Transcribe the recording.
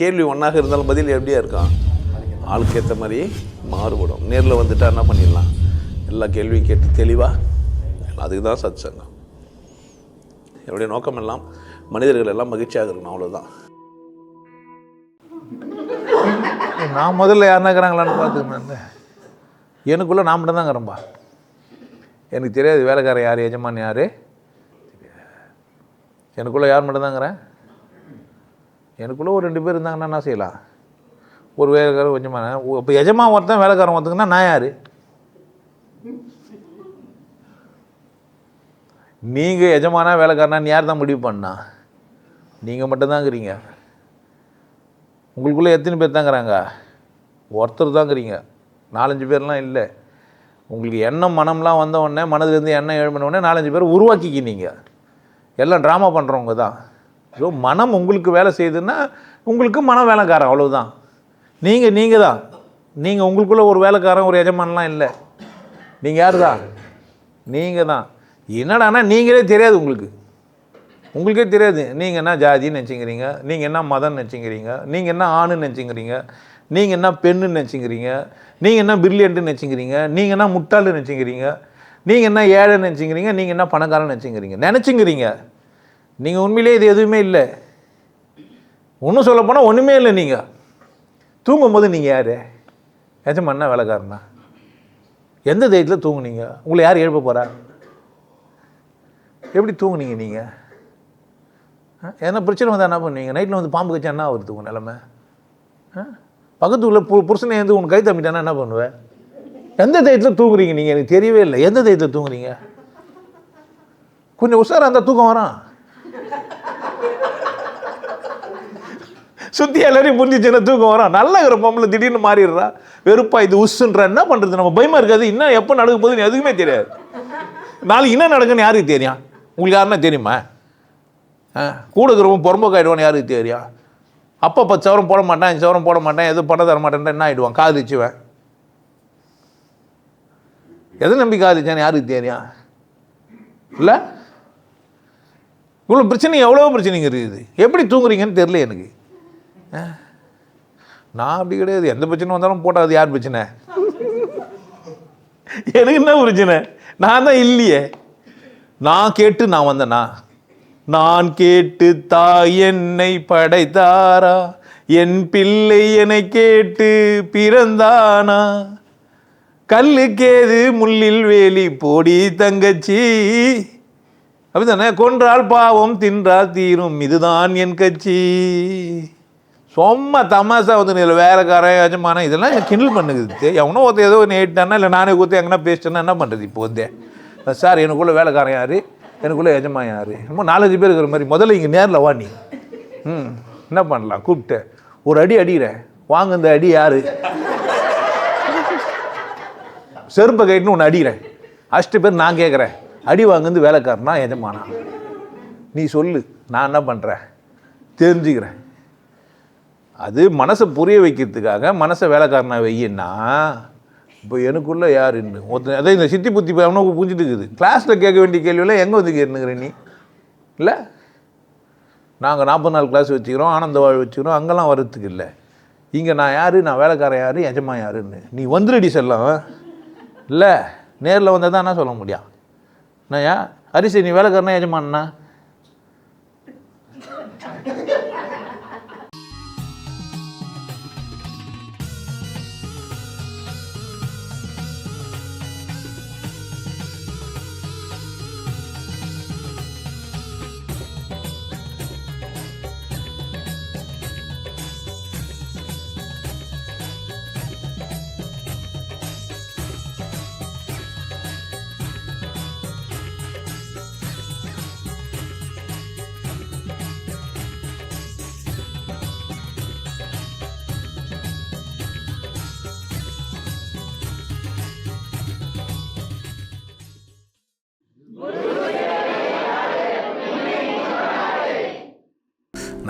கேள்வி ஒன்றாக இருந்தாலும் பதில் எப்படியா இருக்கான் ஆளுக்கு ஏற்ற மாதிரி மாறுபடும். நேரில் வந்துட்டா என்ன பண்ணிடலாம்? எல்லா கேள்வியும் கேட்டு தெளிவாக அதுக்கு தான் சத் சங்கம் என்னுடைய நோக்கம் எல்லாம் மனிதர்கள் எல்லாம் மகிழ்ச்சியாக இருக்கணும் அவ்வளோதான் நான் முதல்ல யாருனாக்குறாங்களான்னு பார்த்துக்கணும் எனக்குள்ளே நான் மட்டும் தான் இருக்கிறேன்பா எனக்கு தெரியாது வேலைக்காரன் யார் எஜமான் யார்? எனக்குள்ளே யார் மட்டும்தாங்கிறேன்? எனக்குள்ளே ஒரு ரெண்டு பேர் இருந்தாங்கன்னா என்ன செய்யலாம்? ஒரு வேலைக்காரன் எஜமான இப்போ எஜமா ஒருத்தன் வேலைக்காரன் ஒருத்தங்கன்னா நான் யார்? நீங்கள் எஜமானா வேலைக்காரனா யார் தான் முடிவு பண்ணா? நீங்கள் மட்டும்தாங்கிறீங்க. உங்களுக்குள்ளே எத்தனை பேர் தாங்கிறாங்க? ஒருத்தர் தாங்கிறீங்க. நாலஞ்சு பேர்லாம் இல்லை. உங்களுக்கு எண்ணம் மனம்லாம் வந்த உடனே மனதுலேருந்து எண்ணம் எழுப்பின உடனே நாலஞ்சு பேர் உருவாக்கிக்கினீங்க. எல்லாம் ட்ராமா பண்ணுறவங்க தான். ஸோ மனம் உங்களுக்கு வேலை செய்யுதுன்னா உங்களுக்கு மனம் வேலைக்காரன் அவ்வளோதான் நீங்கள் நீங்கள் தான் நீங்கள் உங்களுக்குள்ளே ஒரு வேலைக்காரன் ஒரு எஜமானலாம் இல்லை. நீங்கள் யார் தான் நீங்கள் தான் என்னடான்னா நீங்களே தெரியாது உங்களுக்கு. உங்களுக்கே தெரியாது. நீங்கள் என்ன ஜாதின்னு நினச்சிக்கிறீங்க? நீங்கள் என்ன மதம்னு நினச்சிக்கிறீங்க? நீங்கள் என்ன ஆணுன்னு நினச்சிக்கிறீங்க? நீங்கள் என்ன பெண்ணுன்னு நினச்சிக்கிறீங்க? நீங்கள் என்ன பிரில்லியண்ட்டுன்னு நினச்சிக்கிறீங்க? நீங்கள் என்ன முட்டாள்னு நினச்சிக்கிறீங்க? நீங்கள் என்ன ஏழைன்னு நினச்சிக்கிறீங்க? நீங்கள் என்ன பணக்காரன்னு நினச்சிக்கிறீங்க? நினச்சிக்கிறீங்க. நீங்கள் உண்மையிலேயே இது எதுவுமே இல்லை. ஒன்றும் சொல்ல போனால் ஒன்றுமே இல்லை நீங்கள் தூங்கும்போது நீங்கள் யார்? எஜமானா வேலைக்காரனா? எந்த தைரியத்தில் தூங்குனீங்க? உங்களை யார் எழுப்ப போகிறா எப்படி தூங்குனீங்க நீங்கள் எதனா பிரச்சனை வந்தால் என்ன பண்ணுவீங்க? நைட்டில் வந்து பாம்பு கச்சா என்ன வருது உங்கள் நிலமை? பக்கத்து உள்ள பு புருஷனை வந்து உன் கை தம்பிட்டானா என்ன பண்ணுவேன் எந்த தைரியத்தில் தூங்குறீங்க நீங்கள் எனக்கு தெரியவே இல்லை. எந்த தைரியத்தில் தூங்குறீங்க? கொஞ்சம் உஷாராக இருந்தால் தூக்கம் வரான் சுற்றி எல்லாரையும் புரிஞ்சிச்சுன்னா தூக்கம் வரும். நல்லா இருக்கிற பொம்பளை திடீர்னு மாறிடுறா. வெறுப்பா இது உஸ்ஸுன்ற என்ன பண்ணுறது நம்ம? பயமாக இருக்காது. இன்னும் எப்போ நடக்க போகுதுன்னு எதுவுமே தெரியாது. நாளைக்கு என்ன நடக்குன்னு யாருக்கு தெரியும்? உங்களுக்கு யாருன்னா தெரியுமா? ஆ கூட இருக்கிறவங்க புறம்போக்காயிடுவான்னு யாருக்கு தெரியும்? அப்பா பத்து சவரம் போட மாட்டேன் அஞ்சு சவரம் போட மாட்டேன் எதுவும் பணம் தர மாட்டேன் என்ன ஆகிடுவான் காதிச்சுவேன் எதை நம்பி காதிச்சான்னு யாருக்கு தெரியும்? இல்லை? இவ்வளோ பிரச்சனை எவ்வளோ பிரச்சனைங்க இருக்குது? எப்படி தூங்குறீங்கன்னு தெரில எனக்கு. நான் அப்படி கிடையாது. எந்த பிரச்சனை வந்தாலும் போட்டால் அது யார் பிரச்சனை? எனக்கு என்ன பிரச்சனை? நான் தான் இல்லையே. நான் கேட்டு நான் வந்தேனா? நான் கேட்டு தாய் என்னை படைத்தாரா? என் பிள்ளை என்னை கேட்டு பிறந்தானா? கல்லுக்கேது முள்ளில் வேலி போடி தங்கச்சி. அப்படிதானே கொன்றால் பாவம் தின்றால் தீரும். இதுதான் என் கட்சி. சும்மா தமாசா வந்து இதில் வேலைக்காரன் எஜமான இதெல்லாம் எனக்கு கிண்டல் பண்ணுது. எவனோ ஒருத்தர் ஏதோ நேட்டானா இல்லை நானே கொடுத்து எங்கன்னா பேசிட்டேன்னா என்ன பண்ணுறது இப்போ வந்து? சார் எனக்குள்ளே வேலைக்காரன் யார்? எனக்குள்ளே எஜமான் யார்? ரொம்ப நாலஞ்சு பேர் இருக்கிற மாதிரி. முதல்ல இங்கே நேரில் வா நீ. ம் என்ன பண்ணலாம்? கூப்பிட்டு ஒரு அடி அடிக்கிறேன் வாங்க இந்த அடி யார்? செருப்பை கைட்டுன்னு ஒன்று அடிக்கிறேன். அஷ்டு பேர் நான் கேட்குறேன் அடி வாங்குந்து வேலைக்காரனா எஜமானா? நீ சொல்லு நான் என்ன பண்ணுறேன் தெரிஞ்சுக்கிறேன். அது மனசை புரிய வைக்கிறதுக்காக மனசை வேலைக்காரனா வையின்னா இப்போ எனக்குள்ளே யார் இன்னும் ஒருத்தன் அதே இந்த சித்தி புத்தி அவனுக்கு புரிஞ்சுட்டு இருக்குது. கிளாஸில் கேட்க வேண்டிய கேள்வியெல்லாம் எங்கே வந்து கேட்டுனுக்குற நீ? இல்லை? நாங்கள் நாற்பது நாள் கிளாஸ் வச்சுக்கிறோம் ஆனந்த வாழ் வச்சுக்கிறோம் அங்கெல்லாம் வர்றதுக்கு இல்லை. இங்கே நான் யார்? நான் வேலைக்காரன் யார்? எஜமா யாருன்னு. நீ வந்துருடி செல்லம். இல்லை நேரில் வந்தால் தான் என்ன சொல்ல முடியும். என்னையா அரிசி நீ வேலைக்காரனா எஜமானண்ணா